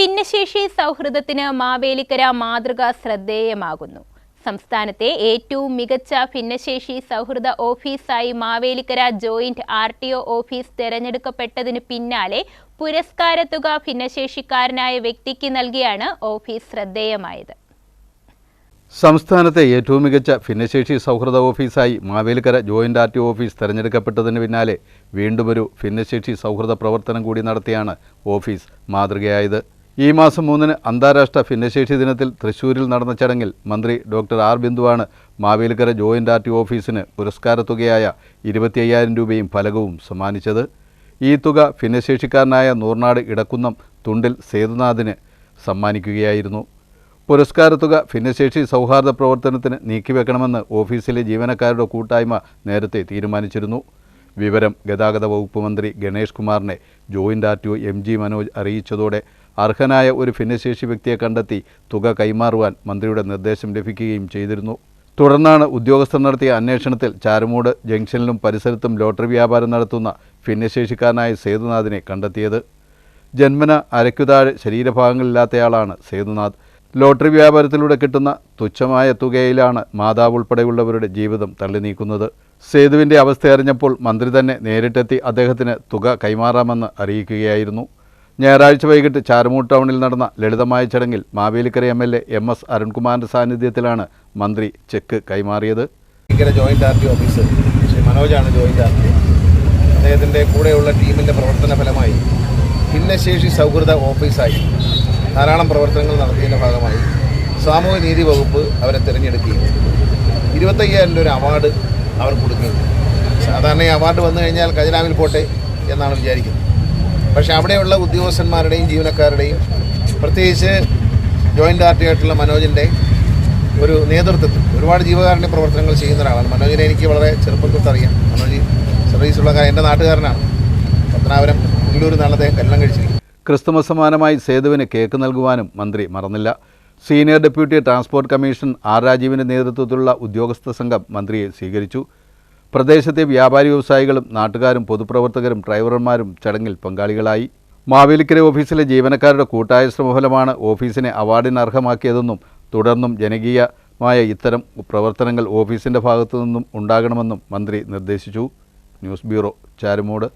ഭിന്നശേഷി സൗഹൃദത്തിന് മാവേലിക്കര മാതൃക ശ്രദ്ധേയമാകുന്നു. സംസ്ഥാനത്തെ ഏറ്റവും മികച്ച ഭിന്നശേഷി സൗഹൃദ ഓഫീസായി Mavelikara joint R T O office തെരഞ്ഞെടുക്കപ്പെട്ടതിന് പിന്നാലെ പുരസ്കാരത്തുക ഭിന്നശേഷിക്കാരനായ വ്യക്തിക്ക് നൽകിയാണ് ഓഫീസ് ശ്രദ്ധേയമായത്. സംസ്ഥാനത്തെ ഏറ്റവും മികച്ച ഭിന്നശേഷി സൗഹൃദ ഓഫീസായി Mavelikara joint R T office തെരഞ്ഞെടുക്കപ്പെട്ടതിന് പിന്നാലെ വീണ്ടുമൊരു ഭിന്നശേഷി സൗഹൃദ പ്രവർത്തനം കൂടി നടത്തിയാണ് ഓഫീസ് മാതൃകയായത്. ഈ മാസം മൂന്നിന് അന്താരാഷ്ട്ര ഭിന്നശേഷി ദിനത്തിൽ തൃശൂരിൽ നടന്ന ചടങ്ങിൽ മന്ത്രി ഡോക്ടർ ആർ ബിന്ദുവാണ് മാവേലിക്കര ജോയിന്റ് ആർ ടി ഓഫീസിന് പുരസ്കാരത്തുകയായ ഇരുപത്തി അയ്യായിരം രൂപയും ഫലകവും സമ്മാനിച്ചത്. ഈ തുക ഭിന്നശേഷിക്കാരനായ നൂർനാട് ഇടക്കുന്നം തുണ്ടിൽ സേതുനാഥിന് സമ്മാനിക്കുകയായിരുന്നു. പുരസ്കാരത്തുക ഭിന്നശേഷി സൗഹാർദ്ദ പ്രവർത്തനത്തിന് നീക്കിവെക്കണമെന്ന് ഓഫീസിലെ ജീവനക്കാരുടെ കൂട്ടായ്മ നേരത്തെ തീരുമാനിച്ചിരുന്നു. വിവരം ഗതാഗത വകുപ്പ് മന്ത്രി ഗണേഷ് കുമാറിനെ joint R T O M G Manoj അറിയിച്ചതോടെ അർഹനായ ഒരു ഭിന്നശേഷി വ്യക്തിയെ കണ്ടെത്തി തുക കൈമാറുവാൻ മന്ത്രിയുടെ നിർദ്ദേശം ലഭിക്കുകയും ചെയ്തിരുന്നു. തുടർന്നാണ് ഉദ്യോഗസ്ഥർ നടത്തിയ അന്വേഷണത്തിൽ ചാരുമൂട് ജംഗ്ഷനിലും പരിസരത്തും ലോട്ടറി വ്യാപാരം നടത്തുന്ന ഭിന്നശേഷിക്കാരനായ സേതുനാഥിനെ കണ്ടെത്തിയത്. ജന്മന അരയ്ക്കുതാഴെ ശരീരഭാഗങ്ങളില്ലാത്തയാളാണ് സേതുനാഥ്. ലോട്ടറി വ്യാപാരത്തിലൂടെ കിട്ടുന്ന തുച്ഛമായ തുകയിലാണ് മാതാവ് ഉൾപ്പെടെയുള്ളവരുടെ ജീവിതം തള്ളി നീക്കുന്നത് സേതുവിന്റെ അവസ്ഥ അറിഞ്ഞപ്പോൾ മന്ത്രി തന്നെ നേരിട്ടെത്തി അദ്ദേഹത്തിന് തുക കൈമാറാമെന്ന് അറിയിക്കുകയായിരുന്നു. ഞായറാഴ്ച വൈകിട്ട് ചാരമൂട് ടൗണിൽ നടന്ന ലളിതമായ ചടങ്ങിൽ Mavelikara M L A M S അരുൺകുമാറിന്റെ സാന്നിധ്യത്തിലാണ് മന്ത്രി ചെക്ക് കൈമാറിയത്. ജോയിന്റ് ജോയിന്റ് അദ്ദേഹത്തിന്റെ കൂടെയുള്ള ടീമിന്റെ പ്രവർത്തന ഫലമായി ഭിന്നശേഷി സൗഹൃദ ഓഫീസായി ധാരാളം പ്രവർത്തനങ്ങൾ നടത്തിയതിന്റെ ഭാഗമായി സാമൂഹ്യ നീതി വകുപ്പ് അവരെ തിരഞ്ഞെടുക്കുകയും ഇരുപത്തയ്യായിരം രൂപ അവാർഡ് അവർ കൊടുക്കുകയും സാധാരണ അവാർഡ് വന്നു കഴിഞ്ഞാൽ ഖജനാവിൽ പോട്ടെ എന്നാണ് വിചാരിക്കുന്നത്. പക്ഷേ അവിടെയുള്ള ഉദ്യോഗസ്ഥന്മാരുടെയും ജീവനക്കാരുടെയും പ്രത്യേകിച്ച് ജോയിന്റ് ആർ ടി ആയിട്ടുള്ള മനോജിന്റെ ഒരു നേതൃത്വത്തിൽ ഒരുപാട് ജീവകാരുണ്യ പ്രവർത്തനങ്ങൾ ചെയ്യുന്ന ഒരാളാണ്. മനോജിനെ എനിക്ക് വളരെ ചെറുപ്പം തൊട്ടറിയാം മനോജി സർവീസുള്ള കാര്യം എന്റെ നാട്ടുകാരനാണ്. പത്തനാപുരം പുല്ലൂർ നാളെ അദ്ദേഹം കല്യാണം കഴിച്ചിരിക്കും ക്രിസ്തുമസ് സമാനമായി സേതുവിന് കേക്ക് നൽകുവാനും മന്ത്രി മറന്നില്ല. Senior deputy transport commission R രാജീവിന്റെ നേതൃത്വത്തിലുള്ള ഉദ്യോഗസ്ഥ സംഘം മന്ത്രിയെ സ്വീകരിച്ചു. പ്രദേശത്തെ വ്യാപാരി വ്യവസായികളും നാട്ടുകാരും പൊതുപ്രവർത്തകരും ഡ്രൈവർമാരും ചടങ്ങിൽ പങ്കാളികളായി. മാവേലിക്കര ഓഫീസിലെ ജീവനക്കാരുടെ കൂട്ടായ ശ്രമഫലമാണ് ഓഫീസിനെ അവാർഡിന് അർഹമാക്കിയതെന്നും തുടർന്നും ജനകീയമായ ഇത്തരം പ്രവർത്തനങ്ങൾ ഓഫീസിന്റെ ഭാഗത്തു നിന്നും ഉണ്ടാകണമെന്നും മന്ത്രി നിർദ്ദേശിച്ചു. News bureau Charummood.